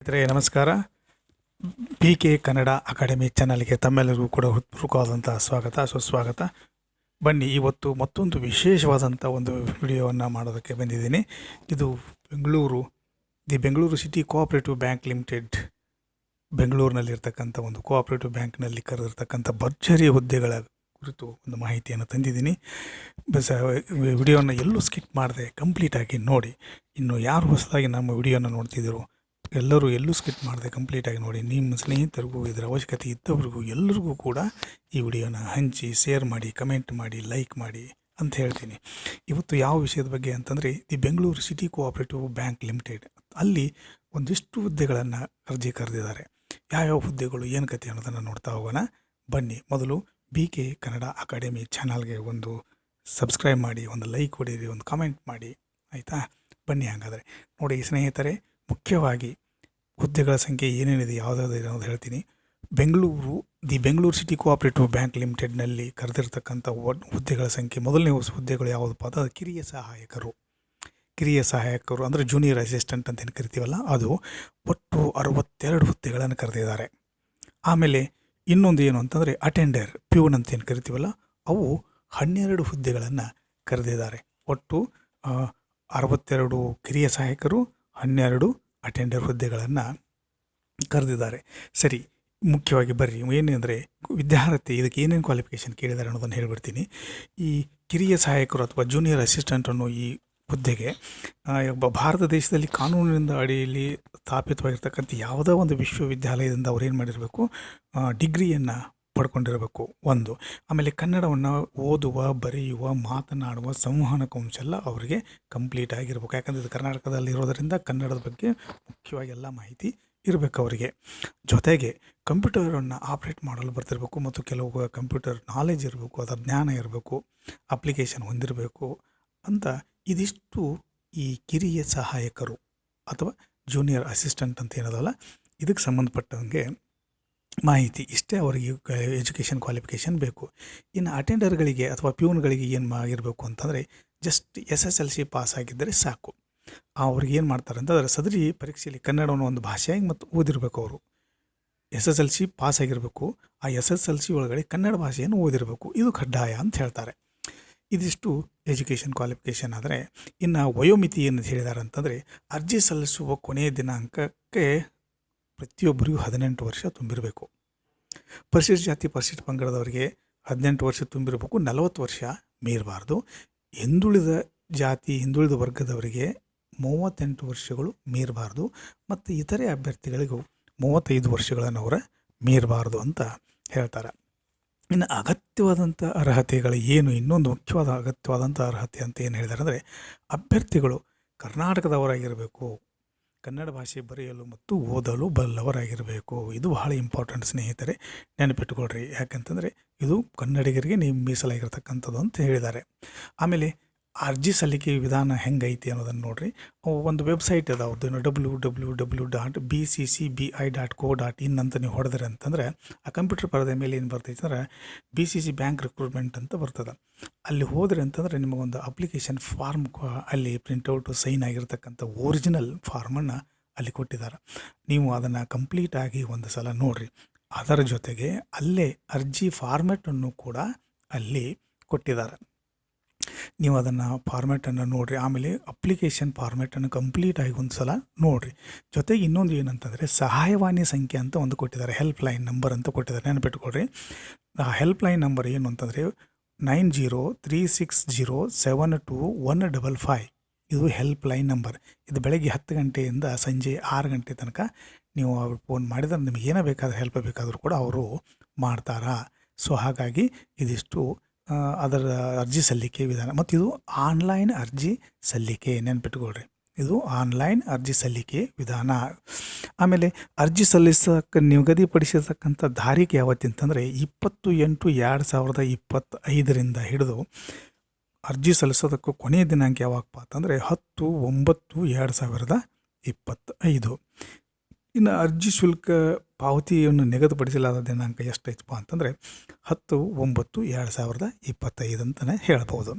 ಸ್ನೇಹಿತರೆ, ನಮಸ್ಕಾರ. P K Kannada academy ಚಾನಲ್ಗೆ ತಮ್ಮೆಲ್ಲರಿಗೂ ಕೂಡ ಹೃತ್ಪೂರ್ವಕವಾದಂಥ ಸ್ವಾಗತ, ಸುಸ್ವಾಗತ. ಬನ್ನಿ, ಇವತ್ತು ಮತ್ತೊಂದು ವಿಶೇಷವಾದಂಥ ಒಂದು ವಿಡಿಯೋವನ್ನು ಮಾಡೋದಕ್ಕೆ ಬಂದಿದ್ದೀನಿ. ಇದು Bengaluru, the Bengaluru city cooperative bank limited. ಬೆಂಗಳೂರಿನಲ್ಲಿರ್ತಕ್ಕಂಥ ಒಂದು ಕೋಆಪರೇಟಿವ್ ಬ್ಯಾಂಕ್ನಲ್ಲಿ ಕರೆದಿರ್ತಕ್ಕಂಥ ಭರ್ಜರಿ ಹುದ್ದೆಗಳ ಕುರಿತು ಒಂದು ಮಾಹಿತಿಯನ್ನು ತಂದಿದ್ದೀನಿ. ಬಸ್ ವಿಡಿಯೋನ ಎಲ್ಲೂ ಸ್ಕಿಪ್ ಮಾಡದೆ ಕಂಪ್ಲೀಟಾಗಿ ನೋಡಿ. ಇನ್ನು ಯಾರು ಹೊಸದಾಗಿ ನಮ್ಮ ವಿಡಿಯೋನ ನೋಡ್ತಿದ್ದೀರೋ ಎಲ್ಲರೂ ಎಲ್ಲೂ ಸ್ಕಿಪ್ ಮಾಡಿದೆ ಕಂಪ್ಲೀಟಾಗಿ ನೋಡಿ. ನಿಮ್ಮ ಸ್ನೇಹಿತರಿಗೂ, ಇದರ ಅವಶ್ಯಕತೆ ಇದ್ದವರಿಗೂ ಎಲ್ಲರಿಗೂ ಕೂಡ ಈ ವಿಡಿಯೋನ ಹಂಚಿ ಶೇರ್ ಮಾಡಿ ಕಮೆಂಟ್ ಮಾಡಿ ಲೈಕ್ ಮಾಡಿ ಅಂತ ಹೇಳ್ತೀನಿ. ಇವತ್ತು ಯಾವ ವಿಷಯದ ಬಗ್ಗೆ ಅಂತಂದರೆ, the Bengaluru city cooperative bank limited ಅಲ್ಲಿ ಒಂದಿಷ್ಟು ಹುದ್ದೆಗಳನ್ನು ಅರ್ಜಿ ಕರೆದಿದ್ದಾರೆ. ಯಾವ್ಯಾವ ಹುದ್ದೆಗಳು, ಏನು ಕತೆ ಅನ್ನೋದನ್ನು ನೋಡ್ತಾ ಹೋಗೋಣ. ಬನ್ನಿ, ಮೊದಲು ಬಿ ಕೆ ಕನ್ನಡ ಅಕಾಡೆಮಿ ಚಾನಲ್ಗೆ ಒಂದು ಸಬ್ಸ್ಕ್ರೈಬ್ ಮಾಡಿ, ಒಂದು ಲೈಕ್ ಹೊಡೀರಿ, ಒಂದು ಕಮೆಂಟ್ ಮಾಡಿ, ಆಯಿತಾ? ಬನ್ನಿ ಹಾಗಾದರೆ. ನೋಡಿ ಸ್ನೇಹಿತರೆ ಮುಖ್ಯವಾಗಿ ಹುದ್ದೆಗಳ ಸಂಖ್ಯೆ ಏನೇನಿದೆ ಯಾವುದಾದ್ರು ಅನ್ನೋದು ಹೇಳ್ತೀನಿ. Bengaluru, the Bengaluru city cooperative bank ಲಿಮಿಟೆಡ್ನಲ್ಲಿ ಕರೆದಿರ್ತಕ್ಕಂಥ ಹುದ್ದೆಗಳ ಸಂಖ್ಯೆ, ಮೊದಲನೇ ಹುದ್ದೆಗಳು ಯಾವುದಪ್ಪ ಅದು ಕಿರಿಯ ಸಹಾಯಕರು. ಕಿರಿಯ ಸಹಾಯಕರು ಅಂದರೆ ಜೂನಿಯರ್ ಅಸಿಸ್ಟೆಂಟ್ ಅಂತ ಏನು ಕರಿತೀವಲ್ಲ, ಅದು ಒಟ್ಟು ಅರವತ್ತೆರಡು ಹುದ್ದೆಗಳನ್ನು ಕರೆದಿದ್ದಾರೆ. ಆಮೇಲೆ ಇನ್ನೊಂದು ಏನು ಅಂತಂದರೆ ಅಟೆಂಡರ್, ಪ್ಯೂನ್ ಅಂತ ಏನು ಕರಿತೀವಲ್ಲ, ಅವು ಹನ್ನೆರಡು ಹುದ್ದೆಗಳನ್ನು ಕರೆದಿದ್ದಾರೆ. ಒಟ್ಟು ಅರವತ್ತೆರಡು ಕಿರಿಯ ಸಹಾಯಕರು ಹನ್ನೆರಡು ಅಟೆಂಡರ್ ಹುದ್ದೆಗಳನ್ನು ಕರೆದಿದ್ದಾರೆ. ಸರಿ, ಮುಖ್ಯವಾಗಿ ಬರ್ರಿ. ಏನೆಂದರೆ, ವಿದ್ಯಾರ್ಥಿ ಇದಕ್ಕೆ ಏನೇನು ಕ್ವಾಲಿಫಿಕೇಷನ್ ಕೇಳಿದ್ದಾರೆ ಅನ್ನೋದನ್ನು ಹೇಳ್ಬಿಡ್ತೀನಿ. ಈ ಕಿರಿಯ ಸಹಾಯಕರು ಅಥವಾ ಜೂನಿಯರ್ ಅಸಿಸ್ಟೆಂಟ್ ಅನ್ನೋ ಈ ಹುದ್ದೆಗೆ ಒಬ್ಬ ಭಾರತ ದೇಶದಲ್ಲಿ ಕಾನೂನಿನಿಂದ ಅಡಿಯಲ್ಲಿ ಸ್ಥಾಪಿತವಾಗಿರ್ತಕ್ಕಂಥ ಯಾವುದೋ ಒಂದು ವಿಶ್ವವಿದ್ಯಾಲಯದಿಂದ ಅವ್ರು ಏನು ಮಾಡಿರಬೇಕು? ಡಿಗ್ರಿಯನ್ನು ಪಡ್ಕೊಂಡಿರಬೇಕು. ಒಂದು, ಆಮೇಲೆ ಕನ್ನಡವನ್ನು ಓದುವ, ಬರೆಯುವ, ಮಾತನಾಡುವ ಸಂವಹನ ಕೌಶಲ್ಯ ಅವರಿಗೆ ಕಂಪ್ಲೀಟ್ ಆಗಿರಬೇಕು. ಯಾಕಂದರೆ ಇದು ಕರ್ನಾಟಕದಲ್ಲಿ ಇರೋದರಿಂದ ಕನ್ನಡದ ಬಗ್ಗೆ ಮುಖ್ಯವಾಗಿ ಎಲ್ಲ ಮಾಹಿತಿ ಇರಬೇಕು ಅವರಿಗೆ. ಜೊತೆಗೆ ಕಂಪ್ಯೂಟರನ್ನು ಆಪ್ರೇಟ್ ಮಾಡಲು ಬರ್ತಿರಬೇಕು ಮತ್ತು ಕೆಲವು ಕಂಪ್ಯೂಟರ್ ನಾಲೆಜ್ ಇರಬೇಕು, ಅದರ ಜ್ಞಾನ ಇರಬೇಕು, ಅಪ್ಲಿಕೇಶನ್ ಹೊಂದಿರಬೇಕು ಅಂತ ಇದಿಷ್ಟು ಈ ಕಿರಿಯ ಸಹಾಯಕರು ಅಥವಾ ಜೂನಿಯರ್ ಅಸಿಸ್ಟೆಂಟ್ ಅಂತ ಏನದಲ್ಲ, ಇದಕ್ಕೆ ಸಂಬಂಧಪಟ್ಟಂಗೆ ಮಾಹಿತಿ ಇಷ್ಟೇ ಅವರಿಗೆ ಎಜುಕೇಷನ್ ಕ್ವಾಲಿಫಿಕೇಷನ್ ಬೇಕು. ಇನ್ನು ಅಟೆಂಡರ್ಗಳಿಗೆ ಅಥವಾ ಪ್ಯೂನ್ಗಳಿಗೆ ಏನು ಆಗಿರಬೇಕು ಅಂತಂದರೆ just S S L C pass ಆಗಿದ್ದರೆ ಸಾಕು. ಅವ್ರಿಗೆ ಏನು ಮಾಡ್ತಾರೆ ಅಂತಂದರೆ ಸದರಿ ಪರೀಕ್ಷೆಯಲ್ಲಿ ಕನ್ನಡವನ್ನು ಒಂದು ಭಾಷೆಯಾಗಿ ಮತ್ತು ಓದಿರಬೇಕು ಅವರು. S S L C pass ಆಗಿರಬೇಕು, ಆ ಎಸ್ ಎಸ್ ಎಲ್ ಸಿ ಒಳಗಡೆ ಕನ್ನಡ ಭಾಷೆಯನ್ನು ಓದಿರಬೇಕು. ಇದು ಕಡ್ಡಾಯ ಅಂತ ಹೇಳ್ತಾರೆ. ಇದಿಷ್ಟು ಎಜುಕೇಷನ್ ಕ್ವಾಲಿಫಿಕೇಷನ್ ಆದರೆ ಇನ್ನು ವಯೋಮಿತಿ ಏನು ಹೇಳಿದ್ದಾರೆ ಅಂತಂದರೆ ಅರ್ಜಿ ಸಲ್ಲಿಸುವ ಕೊನೆಯ ದಿನಾಂಕಕ್ಕೆ ಪ್ರತಿಯೊಬ್ಬರಿಗೂ ಹದಿನೆಂಟು ವರ್ಷ ತುಂಬಿರಬೇಕು. ಪರಿಶಿಷ್ಟ ಜಾತಿ, ಪರಿಶಿಷ್ಟ ಪಂಗಡದವರಿಗೆ ಹದಿನೆಂಟು ವರ್ಷ ತುಂಬಿರಬೇಕು, ನಲವತ್ತು ವರ್ಷ ಮೀರಬಾರ್ದು. ಹಿಂದುಳಿದ ಜಾತಿ, ಹಿಂದುಳಿದ ವರ್ಗದವರಿಗೆ ಮೂವತ್ತೆಂಟು ವರ್ಷಗಳು ಮೀರಬಾರ್ದು ಮತ್ತು ಇತರೆ ಅಭ್ಯರ್ಥಿಗಳಿಗೂ ಮೂವತ್ತೈದು ವರ್ಷಗಳನ್ನು ಅವರ ಮೀರಬಾರ್ದು ಅಂತ ಹೇಳ್ತಾರೆ. ಇನ್ನು ಅಗತ್ಯವಾದಂಥ ಅರ್ಹತೆಗಳು ಏನು? ಇನ್ನೊಂದು ಮುಖ್ಯವಾದ ಅಗತ್ಯವಾದಂಥ ಅರ್ಹತೆ ಅಂತ ಏನು ಹೇಳಿದಾರೆ ಅಂದರೆ, ಅಭ್ಯರ್ಥಿಗಳು ಕರ್ನಾಟಕದವರಾಗಿರಬೇಕು ಕನ್ನಡ ಭಾಷೆ ಬರೆಯಲು ಮತ್ತು ಓದಲು ಬಲ್ಲವರಾಗಿರಬೇಕು. ಇದು ಬಹಳ ಇಂಪಾರ್ಟೆಂಟ್ ಸ್ನೇಹಿತರೆ. ನೆನಪಿಟ್ಟುಕೊಳ್ರಿ ಯಾಕಂತಂದರೆ ಇದು ಕನ್ನಡಿಗರಿಗೆ ನೀವು ಮೀಸಲಾಗಿರ್ತಕ್ಕಂಥದ್ದು ಅಂತ ಹೇಳಿದ್ದಾರೆ. ಆಮೇಲೆ ಅರ್ಜಿ ಸಲ್ಲಿಕೆ ವಿಧಾನ ಹೆಂಗೈತಿ ಅನ್ನೋದನ್ನು ನೋಡಿರಿ. ಒಂದು ವೆಬ್ಸೈಟ್ ಅದ ಅವ್ರದ್ದು W W W dot B C C B I dot co dot in ಅಂತ ನೀವು ಹೊಡೆದ್ರೆ ಅಂತಂದರೆ ಆ ಕಂಪ್ಯೂಟರ್ ಪರದೆ ಮೇಲೆ ಏನು ಬರ್ತೈತೆ ಅಂದ್ರೆ B C C bank recruitment ಅಂತ ಬರ್ತದೆ. ಅಲ್ಲಿ ಹೋದ್ರೆ ಅಂತಂದರೆ ನಿಮಗೊಂದು ಅಪ್ಲಿಕೇಶನ್ ಫಾರ್ಮ್ ಅಲ್ಲಿ ಪ್ರಿಂಟೌಟು ಸೈನ್ ಆಗಿರ್ತಕ್ಕಂಥ ಒರಿಜಿನಲ್ ಫಾರ್ಮನ್ನು ಅಲ್ಲಿ ಕೊಟ್ಟಿದ್ದಾರೆ. ನೀವು ಅದನ್ನು ಕಂಪ್ಲೀಟಾಗಿ ಒಂದು ಸಲ ನೋಡಿರಿ. ಅದರ ಜೊತೆಗೆ ಅಲ್ಲೇ ಅರ್ಜಿ ಫಾರ್ಮೆಟನ್ನು ಕೂಡ ಅಲ್ಲಿ ಕೊಟ್ಟಿದ್ದಾರೆ. ನೀವು ಅದನ್ನು ಫಾರ್ಮ್ಯಾಟನ್ನು ನೋಡಿರಿ. ಆಮೇಲೆ ಅಪ್ಲಿಕೇಶನ್ ಫಾರ್ಮ್ಯಾಟನ್ನು ಕಂಪ್ಲೀಟಾಗಿ ಒಂದು ಸಲ ನೋಡಿರಿ. ಜೊತೆಗೆ ಇನ್ನೊಂದು ಏನಂತಂದರೆ ಸಹಾಯವಾಣಿ ಸಂಖ್ಯೆ ಅಂತ ಒಂದು ಕೊಟ್ಟಿದ್ದಾರೆ. ಹೆಲ್ಪ್ ಲೈನ್ ನಂಬರ್ ಅಂತ ಕೊಟ್ಟಿದ್ದಾರೆ. ನೆನಪಿಟ್ಕೊಳ್ರಿ. ಆ ಹೆಲ್ಪ್ ಲೈನ್ ನಂಬರ್ ಏನು ಅಂತಂದರೆ nine zero three six zero seven two one double five ಇದು ಹೆಲ್ಪ್ ಲೈನ್ ನಂಬರ್ ಇದು ಬೆಳಗ್ಗೆ ಹತ್ತು ಗಂಟೆಯಿಂದ ಸಂಜೆ ಆರು ಗಂಟೆ ತನಕ ನೀವು ಅವ್ರು ಫೋನ್ ಮಾಡಿದ್ರೆ ನಿಮಗೆ ಏನೇ ಬೇಕಾದ ಹೆಲ್ಪ್ ಬೇಕಾದರೂ ಕೂಡ ಅವರು ಮಾಡ್ತಾರಾ? ಸೊ ಹಾಗಾಗಿ ಇದಿಷ್ಟು ಅದರ ಅರ್ಜಿ ಸಲ್ಲಿಕೆ ವಿಧಾನ. ಮತ್ತು ಇದು ಆನ್ಲೈನ್ ಅರ್ಜಿ ಸಲ್ಲಿಕೆ ನೆನ್ಪಿಟ್ಕೊಳ್ರಿ. ಇದು ಆನ್ಲೈನ್ ಅರ್ಜಿ ಸಲ್ಲಿಕೆ ವಿಧಾನ. ಆಮೇಲೆ ಅರ್ಜಿ ಸಲ್ಲಿಸಕ್ಕೆ ನಿಗದಿಪಡಿಸಿರ್ತಕ್ಕಂಥ ತಾರೀಕು ಯಾವತ್ತಿಂತಂದರೆ ಇಪ್ಪತ್ತು ಎಂಟು ಎರಡು ಸಾವಿರದ ಇಪ್ಪತ್ತೈದರಿಂದ ಹಿಡಿದು ಅರ್ಜಿ ಸಲ್ಲಿಸೋದಕ್ಕೂ ಕೊನೆಯ ದಿನಾಂಕ ಯಾವಾಗಪ್ಪ ಅಂತಂದರೆ ಹತ್ತು ಒಂಬತ್ತು ಎರಡು ಸಾವಿರದ ಇಪ್ಪತ್ತೈದು. ಇನ್ನು ಅರ್ಜಿ ಶುಲ್ಕ ಪಾವತಿಯನ್ನು ನಿಗದಿಪಡಿಸಲಾದ ದಿನಾಂಕ ಎಷ್ಟೈತಪ್ಪ ಅಂತಂದರೆ ಹತ್ತು ಒಂಬತ್ತು ಎರಡು ಸಾವಿರದ ಇಪ್ಪತ್ತೈದು ಅಂತಲೇ ಹೇಳ್ಬೋದು.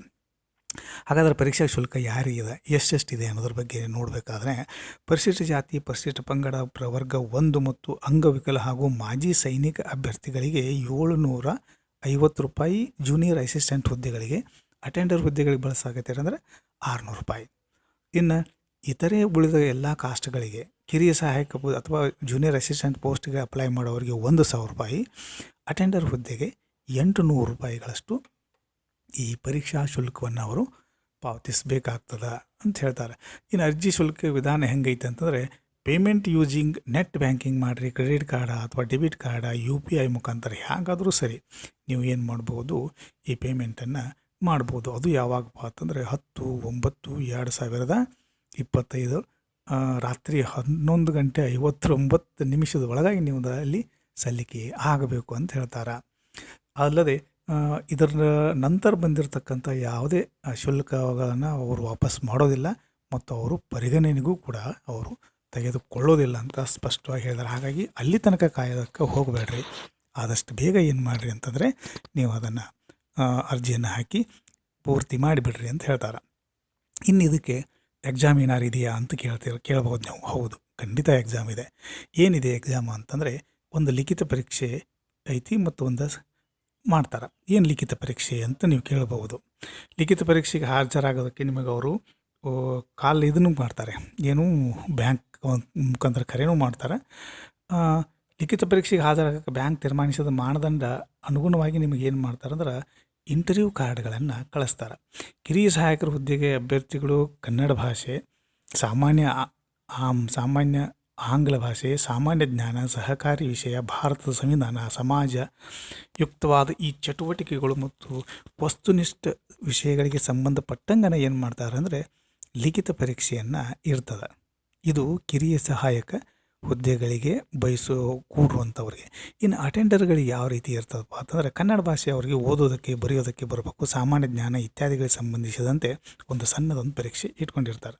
ಹಾಗಾದರೆ ಪರೀಕ್ಷಾ ಶುಲ್ಕ ಯಾರಿಗಿದೆ? ಎಷ್ಟೆಷ್ಟಿದೆ ಅನ್ನೋದ್ರ ಬಗ್ಗೆ ನೋಡಬೇಕಾದ್ರೆ, ಪರಿಶಿಷ್ಟ ಜಾತಿ, ಪರಿಶಿಷ್ಟ ಪಂಗಡ, ಪ್ರವರ್ಗ ಒಂದು ಮತ್ತು ಅಂಗವಿಕಲ ಹಾಗೂ ಮಾಜಿ ಸೈನಿಕ ಅಭ್ಯರ್ಥಿಗಳಿಗೆ ಏಳುನೂರ ಐವತ್ತು ರೂಪಾಯಿ ಜೂನಿಯರ್ ಅಸಿಸ್ಟೆಂಟ್ ಹುದ್ದೆಗಳಿಗೆ ಅಟೆಂಡರ್ ಹುದ್ದೆಗಳಿಗೆ ಬಳಸಾಗತ್ತೆ ಅಂದರೆ ಆರುನೂರು ರೂಪಾಯಿ. ಇನ್ನು ಇತರೆ ಉಳಿದ ಎಲ್ಲ ಕಾಸ್ಟ್ಗಳಿಗೆ ಕಿರಿಯ ಸಹಾಯಕ ಅಥವಾ ಜೂನಿಯರ್ ಅಸಿಸ್ಟೆಂಟ್ ಪೋಸ್ಟ್ಗೆ ಅಪ್ಲೈ ಮಾಡೋರಿಗೆ ಒಂದು ಸಾವಿರ ರೂಪಾಯಿ ಅಟೆಂಡರ್ ಹುದ್ದೆಗೆ ಎಂಟು ನೂರು ರೂಪಾಯಿಗಳಷ್ಟು ಈ ಪರೀಕ್ಷಾ ಶುಲ್ಕವನ್ನು ಅವರು ಪಾವತಿಸಬೇಕಾಗ್ತದ ಅಂತ ಹೇಳ್ತಾರೆ. ಇನ್ನು ಅರ್ಜಿ ಶುಲ್ಕ ವಿಧಾನ ಹೆಂಗೈತೆ ಅಂತಂದರೆ ಪೇಮೆಂಟ್ ಯೂಸಿಂಗ್ ನೆಟ್ ಬ್ಯಾಂಕಿಂಗ್ ಮಾಡಿರಿ ಕ್ರೆಡಿಟ್ ಕಾರ್ಡ ಅಥವಾ debit card U P I ಮುಖಾಂತರ ಹೇಗಾದರೂ ಸರಿ ನೀವು ಏನು ಮಾಡ್ಬೋದು, ಈ ಪೇಮೆಂಟನ್ನು ಮಾಡ್ಬೋದು. ಅದು ಯಾವಾಗಪ್ಪ ಅಂತಂದರೆ ಹತ್ತು, ಒಂಬತ್ತು, ಎರಡು ಸಾವಿರದ ಇಪ್ಪತ್ತೈದು ರಾತ್ರಿ ಹನ್ನೊಂದು ಗಂಟೆ ಐವತ್ತೊಂಬತ್ತು ನಿಮಿಷದ ಒಳಗಾಗಿ ನೀವು ಅಲ್ಲಿ ಸಲ್ಲಿಕೆ ಆಗಬೇಕು ಅಂತ ಹೇಳ್ತಾರೆ. ಅಲ್ಲದೆ ಇದರ ನಂತರ ಬಂದಿರತಕ್ಕಂಥ ಯಾವುದೇ ಶುಲ್ಕಗಳನ್ನು ಅವರು ವಾಪಸ್ ಮಾಡೋದಿಲ್ಲ ಮತ್ತು ಅವರು ಪರಿಗಣನೆಗೂ ಕೂಡ ಅವರು ತೆಗೆದುಕೊಳ್ಳೋದಿಲ್ಲ ಅಂತ ಸ್ಪಷ್ಟವಾಗಿ ಹೇಳಿದ್ದಾರೆ. ಹಾಗಾಗಿ ಅಲ್ಲಿ ತನಕ ಕಾಯೋದಕ್ಕೆ ಹೋಗಬೇಡ್ರಿ. ಆದಷ್ಟು ಬೇಗ ಏನು ಮಾಡಿರಿ ಅಂತಂದರೆ ನೀವು ಅದನ್ನು ಅರ್ಜಿಯನ್ನು ಹಾಕಿ ಪೂರ್ತಿ ಮಾಡಿಬಿಡ್ರಿ ಅಂತ ಹೇಳ್ತಾರೆ. ಇನ್ನು ಇದಕ್ಕೆ ಎಕ್ಸಾಮ್ ಏನಾರು ಇದೆಯಾ ಅಂತ ಕೇಳ್ತೀರ, ಕೇಳ್ಬೋದು ನೀವು. ಹೌದು, ಖಂಡಿತ ಎಕ್ಸಾಮ್ ಇದೆ. ಏನಿದೆ ಎಕ್ಸಾಮ್ ಅಂತಂದರೆ ಒಂದು ಲಿಖಿತ ಪರೀಕ್ಷೆ ಐತಿ ಮತ್ತು ಒಂದು ಮಾಡ್ತಾರೆ. ಏನು ಲಿಖಿತ ಪರೀಕ್ಷೆ ಅಂತ ನೀವು ಕೇಳಬಹುದು. ಲಿಖಿತ ಪರೀಕ್ಷೆಗೆ ಹಾಜರಾಗೋದಕ್ಕೆ ನಿಮಗೆ ಅವರು ಕಾಲ್ ಇದನ್ನು ಮಾಡ್ತಾರೆ. ಏನು ಬ್ಯಾಂಕ್ ಮುಖಾಂತರ ಕರೆನೂ ಮಾಡ್ತಾರೆ. ಲಿಖಿತ ಪರೀಕ್ಷೆಗೆ ಹಾಜರಾಗಕ್ಕೆ ಬ್ಯಾಂಕ್ ತೀರ್ಮಾನಿಸಿದ ಮಾನದಂಡ ಅನುಗುಣವಾಗಿ ನಿಮಗೆ ಏನು ಮಾಡ್ತಾರೆ ಅಂದ್ರೆ ಇಂಟರ್ವ್ಯೂ ಕಾರ್ಡ್ಗಳನ್ನು ಕಳಿಸ್ತಾರೆ. ಕಿರಿಯ ಸಹಾಯಕರ ಹುದ್ದೆಗೆ ಅಭ್ಯರ್ಥಿಗಳು ಕನ್ನಡ ಭಾಷೆ, ಸಾಮಾನ್ಯ ಆ- ಸಾಮಾನ್ಯ ಆಂಗ್ಲ ಭಾಷೆ ಸಾಮಾನ್ಯ ಜ್ಞಾನ, ಸಹಕಾರಿ ವಿಷಯ, ಭಾರತದ ಸಂವಿಧಾನ, ಸಮಾಜ ಯುಕ್ತವಾದ ಈ ಚಟುವಟಿಕೆಗಳು ಮತ್ತು ವಸ್ತುನಿಷ್ಠ ವಿಷಯಗಳಿಗೆ ಸಂಬಂಧಪಟ್ಟಂಗನ ಏನು ಮಾಡ್ತಾರೆ ಅಂದರೆ ಲಿಖಿತ ಪರೀಕ್ಷೆಯನ್ನು ಇರ್ತದೆ. ಇದು ಕಿರಿಯ ಸಹಾಯಕ ಹುದ್ದೆಗಳಿಗೆ ಬಯಸೋ ಕೂಡುವಂಥವ್ರಿಗೆ ಇನ್ನು ಅಟೆಂಡರ್ಗಳಿಗೆ ಯಾವ ರೀತಿ ಇರ್ತದಪ್ಪ ಅಂತಂದರೆ ಕನ್ನಡ ಭಾಷೆ ಅವರಿಗೆ ಓದೋದಕ್ಕೆ, ಬರೆಯೋದಕ್ಕೆ ಬರಬೇಕು, ಸಾಮಾನ್ಯ ಜ್ಞಾನ ಇತ್ಯಾದಿಗಳಿಗೆ ಸಂಬಂಧಿಸಿದಂತೆ ಒಂದು ಸಣ್ಣದೊಂದು ಪರೀಕ್ಷೆ ಇಟ್ಕೊಂಡಿರ್ತಾರೆ.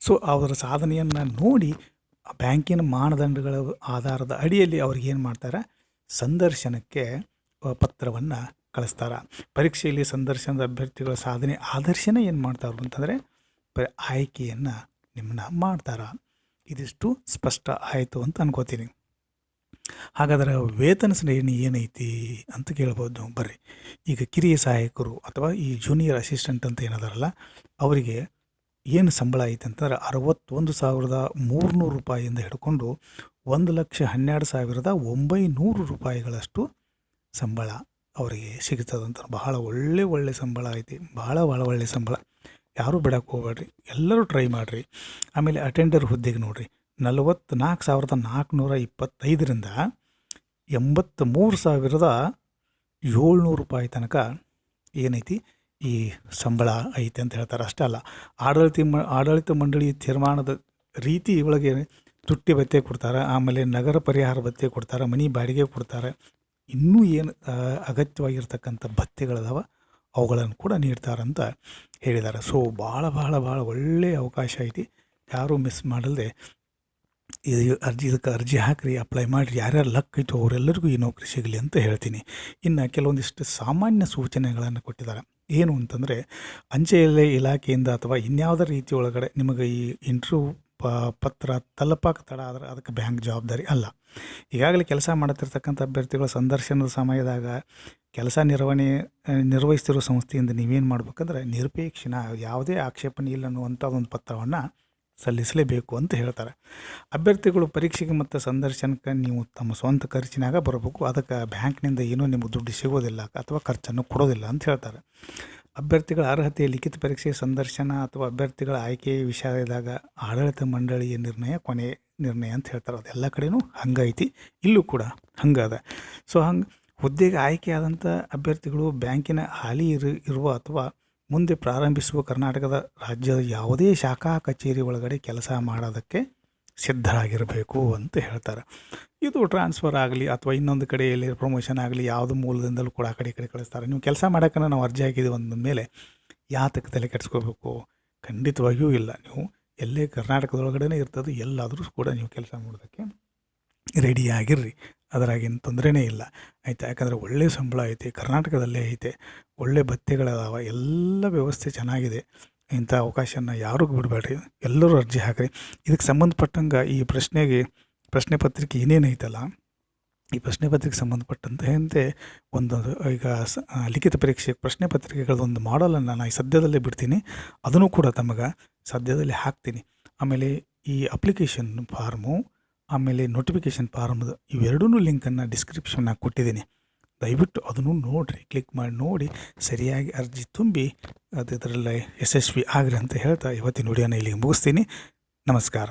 ಸೊ ಅವರ ಸಾಧನೆಯನ್ನು ನೋಡಿ ಬ್ಯಾಂಕಿನ ಮಾನದಂಡಗಳ ಆಧಾರದ ಅಡಿಯಲ್ಲಿ ಅವ್ರಿಗೆ ಏನು ಮಾಡ್ತಾರೆ? ಸಂದರ್ಶನಕ್ಕೆ ಪತ್ರವನ್ನು ಕಳಿಸ್ತಾರೆ. ಪರೀಕ್ಷೆಯಲ್ಲಿ ಸಂದರ್ಶನದ ಅಭ್ಯರ್ಥಿಗಳ ಸಾಧನೆ ಆದರ್ಶನ ಏನು ಮಾಡ್ತಾರೆ ಅಂತಂದರೆ ಆಯ್ಕೆಯನ್ನು ನಿಮ್ಮನ್ನ ಮಾಡ್ತಾರೆ. ಇದಿಷ್ಟು ಸ್ಪಷ್ಟ ಆಯಿತು ಅಂತ ಅನ್ಕೋತೀನಿ. ಹಾಗಾದ್ರೆ ವೇತನ ಶ್ರೇಣಿ ಏನೈತಿ ಅಂತ ಕೇಳ್ಬೋದು. ಬರ್ರಿ. ಈಗ ಕಿರಿಯ ಸಹಾಯಕರು ಅಥವಾ ಈ ಜೂನಿಯರ್ ಅಸಿಸ್ಟೆಂಟ್ ಅಂತ ಏನದಾರಲ್ಲ, ಅವರಿಗೆ ಏನು ಸಂಬಳ ಐತೆ ಅಂತಂದ್ರೆ ಅರವತ್ತೊಂದು ಸಾವಿರದ ಮೂರುನೂರು ರೂಪಾಯಿಯಿಂದ ಹಿಡ್ಕೊಂಡು ಒಂದು ಲಕ್ಷ ಹನ್ನೆರಡು ಸಾವಿರದ ಒಂಬೈನೂರು ರೂಪಾಯಿಗಳಷ್ಟು ಸಂಬಳ ಅವರಿಗೆ ಸಿಗ್ತದಂತ ಬಹಳ ಒಳ್ಳೆ ಒಳ್ಳೆ ಸಂಬಳ ಐತಿ ಭಾಳ ಭಾಳ ಒಳ್ಳೆ ಸಂಬಳ. ಯಾರೂ ಬಿಡಕ್ಕೆ ಹೋಗ್ಬೇಡ್ರಿ, ಎಲ್ಲರೂ ಟ್ರೈ ಮಾಡಿರಿ. ಆಮೇಲೆ ಅಟೆಂಡರ್ ಹುದ್ದೆಗೆ ನೋಡಿರಿ ನಲವತ್ತ್ನಾಲ್ಕು ಸಾವಿರದ ನಾಲ್ಕುನೂರ ಇಪ್ಪತ್ತೈದರಿಂದ ಎಂಬತ್ತ್ಮೂರು ಸಾವಿರದ ಏಳ್ನೂರು ರೂಪಾಯಿ ತನಕ ಏನೈತಿ? ಈ ಸಂಬಳ ಐತೆ ಅಂತ ಹೇಳ್ತಾರೆ. ಅಷ್ಟೇ ಅಲ್ಲ, ಆಡಳಿತ ಮ, ಆಡಳಿತ ಮಂಡಳಿ ತೀರ್ಮಾನದ ರೀತಿ ಒಳಗೆ ತುಟ್ಟಿ ಭತ್ತೆ ಕೊಡ್ತಾರೆ, ಆಮೇಲೆ ನಗರ ಪರಿಹಾರ ಭತ್ತೆ ಕೊಡ್ತಾರೆ, ಮನೆ ಬಾಡಿಗೆ ಕೊಡ್ತಾರೆ. ಇನ್ನೂ ಏನು ಅಗತ್ಯವಾಗಿರ್ತಕ್ಕಂಥ ಭತ್ಯೆಗಳದಾವ ಅವುಗಳನ್ನು ಕೂಡ ನೀಡ್ತಾರಂತ ಹೇಳಿದ್ದಾರೆ. ಸೊ ಭಾಳ ಭಾಳ ಭಾಳ ಒಳ್ಳೆಯ ಅವಕಾಶ ಐತಿ. ಯಾರೂ ಮಿಸ್ ಮಾಡಲ್ದೆ ಇದು ಅರ್ಜಿ, ಇದಕ್ಕೆ ಅರ್ಜಿ ಹಾಕಿರಿ, ಅಪ್ಲೈ ಮಾಡಿರಿ, ಯಾರ್ಯಾರು ಲಕ್ ಇತ್ತು ಅವರೆಲ್ಲರಿಗೂ ಈ ನೌಕರಿ ಸಿಗಲಿ ಅಂತ ಹೇಳ್ತೀನಿ. ಇನ್ನು ಕೆಲವೊಂದಿಷ್ಟು ಸಾಮಾನ್ಯ ಸೂಚನೆಗಳನ್ನು ಕೊಟ್ಟಿದ್ದಾರೆ. ಏನು ಅಂತಂದರೆ ಅಂಚೆ ಇಲೆ ಇಲಾಖೆಯಿಂದ ಅಥವಾ ಇನ್ಯಾವುದೇ ರೀತಿ ಒಳಗಡೆ ನಿಮಗೆ ಈ ಇಂಟ್ರ್ಯೂ ಪ, ಪತ್ರ ತಲುಪಾಕ ತಡ ಆದರೆ ಅದಕ್ಕೆ ಬ್ಯಾಂಕ್ ಜವಾಬ್ದಾರಿ ಅಲ್ಲ. ಈಗಾಗಲೇ ಕೆಲಸ ಮಾಡುತ್ತಿರ್ತಕ್ಕಂಥ ಅಭ್ಯರ್ಥಿಗಳ ಸಂದರ್ಶನದ ಸಮಯದಾಗ ಕೆಲಸ ನಿರ್ವಹಣೆ ನಿರ್ವಹಿಸ್ತಿರೋ ಸಂಸ್ಥೆಯಿಂದ ನೀವೇನು ಮಾಡ್ಬೇಕಂದ್ರೆ ನಿರ್ಪೇಕ್ಷಣ ಯಾವುದೇ ಆಕ್ಷೇಪಣೆ ಇಲ್ಲ ಅನ್ನುವಂಥ ಒಂದು ಪತ್ರವನ್ನು ಸಲ್ಲಿಸಲೇಬೇಕು ಅಂತ ಹೇಳ್ತಾರೆ. ಅಭ್ಯರ್ಥಿಗಳು ಪರೀಕ್ಷೆಗೆ ಮತ್ತು ಸಂದರ್ಶನಕ್ಕೆ ನೀವು ತಮ್ಮ ಸ್ವಂತ ಖರ್ಚಿನಾಗ ಬರಬೇಕು. ಅದಕ್ಕೆ ಬ್ಯಾಂಕ್ನಿಂದ ಏನೂ ನಿಮಗೆ ದುಡ್ಡು ಸಿಗೋದಿಲ್ಲ ಅಥವಾ ಖರ್ಚನ್ನು ಕೊಡೋದಿಲ್ಲ ಅಂತ ಹೇಳ್ತಾರೆ. ಅಭ್ಯರ್ಥಿಗಳ ಅರ್ಹತೆ ಲಿಖಿತ ಪರೀಕ್ಷೆ, ಸಂದರ್ಶನ ಅಥವಾ ಅಭ್ಯರ್ಥಿಗಳ ಆಯ್ಕೆ ವಿಷಯದಾಗ ಆಡಳಿತ ಮಂಡಳಿಯ ನಿರ್ಣಯ, ಕೊನೆ ನಿರ್ಣಯ ಅಂತ ಹೇಳ್ತಾರೆ. ಅದೆಲ್ಲ ಕಡೆಯೂ ಹಂಗೈತಿ. ಇಲ್ಲೂ ಕೂಡ ಹಂಗದ. ಸೊ ಹಂಗೆ ಹುದ್ದೆಗೆ ಆಯ್ಕೆಯಾದಂಥ ಅಭ್ಯರ್ಥಿಗಳು ಬ್ಯಾಂಕಿನ ಹಾಲಿ ಇರು, ಇರುವ ಅಥವಾ ಮುಂದೆ ಪ್ರಾರಂಭಿಸುವ ಕರ್ನಾಟಕದ ರಾಜ್ಯದ ಯಾವುದೇ ಶಾಖಾ ಕಚೇರಿ ಒಳಗಡೆ ಕೆಲಸ ಮಾಡೋದಕ್ಕೆ ಸಿದ್ಧರಾಗಿರಬೇಕು ಅಂತ ಹೇಳ್ತಾರೆ. ಇದು ಟ್ರಾನ್ಸ್ಫರ್ ಆಗಲಿ ಅಥವಾ ಇನ್ನೊಂದು ಕಡೆಯಲ್ಲಿ ಪ್ರಮೋಷನ್ ಆಗಲಿ ಯಾವುದು ಮೂಲದಿಂದಲೂ ಕೂಡ ಆ ಕಡೆ ಕಡೆ ಕಳಿಸ್ತಾರೆ. ನೀವು ಕೆಲಸ ಮಾಡೋಕ್ಕೆ ನಾವು ಅರ್ಜಿ ಹಾಕಿದ್ದೀವಿ ಅಂದ ಮೇಲೆ ಯಾತಕ್ಕೆ ತಲೆ ಕೆಡಿಸ್ಕೋಬೇಕು? ಖಂಡಿತವಾಗಿಯೂ ಇಲ್ಲ. ನೀವು ಎಲ್ಲೇ ಕರ್ನಾಟಕದೊಳಗಡೆ ಇರ್ತದೆ, ಎಲ್ಲಾದರೂ ಕೂಡ ನೀವು ಕೆಲಸ ಮಾಡೋದಕ್ಕೆ ರೆಡಿ ಆಗಿರ್ರಿ. ಅದರಾಗೇನು ತೊಂದರೆನೇ ಇಲ್ಲ. ಆಯಿತಾ? ಯಾಕಂದರೆ ಒಳ್ಳೆಯ ಸಂಬಳ ಐತೆ, ಕರ್ನಾಟಕದಲ್ಲೇ ಐತೆ, ಒಳ್ಳೆ ಭತ್ಯೆಗಳದಾವ ಎಲ್ಲ ವ್ಯವಸ್ಥೆ ಚೆನ್ನಾಗಿದೆ. ಇಂಥ ಅವಕಾಶನ ಯಾರಿಗೂ ಬಿಡಬೇಡ್ರಿ, ಎಲ್ಲರೂ ಅರ್ಜಿ ಹಾಕಿರಿ. ಇದಕ್ಕೆ ಸಂಬಂಧಪಟ್ಟಂಗೆ ಈ ಪ್ರಶ್ನೆಗೆ, ಪ್ರಶ್ನೆ ಪತ್ರಿಕೆ ಏನೇನು ಐತಲ್ಲ, ಈ ಪ್ರಶ್ನೆ ಪತ್ರಿಕೆ ಸಂಬಂಧಪಟ್ಟಂತೆ ಒಂದು, ಈಗ ಸ, ಲಿಖಿತ ಪರೀಕ್ಷೆ, ಪ್ರಶ್ನೆ ಪತ್ರಿಕೆಗಳದೊಂದು ಮಾಡಲನ್ನು ನಾನು ಈ ಸದ್ಯದಲ್ಲೇ ಬಿಡ್ತೀನಿ. ಅದನ್ನು ಕೂಡ ತಮಗೆ ಸದ್ಯದಲ್ಲಿ ಹಾಕ್ತೀನಿ. ಆಮೇಲೆ ಈ ಅಪ್ಲಿಕೇಶನ್ ಫಾರ್ಮು ಆಮೇಲೆ ನೋಟಿಫಿಕೇಷನ್ ಫಾರಮ್ದು ಇವೆರಡೂ ಲಿಂಕನ್ನು ಡಿಸ್ಕ್ರಿಪ್ಷನ್ನ ಕೊಟ್ಟಿದ್ದೀನಿ. ದಯವಿಟ್ಟು ಅದನ್ನು ನೋಡಿರಿ ಕ್ಲಿಕ್ ಮಾಡಿ, ನೋಡಿ, ಸರಿಯಾಗಿ ಅರ್ಜಿ ತುಂಬಿ, ಅದು ಇದರಲ್ಲಿ ಯಶಸ್ವಿ ಆಗ್ರಿ ಅಂತ ಹೇಳ್ತಾ ಇವತ್ತಿನ ವಿಡಿಯೋನ ಇಲ್ಲಿಗೆ ಮುಗಿಸ್ತೀನಿ. ನಮಸ್ಕಾರ.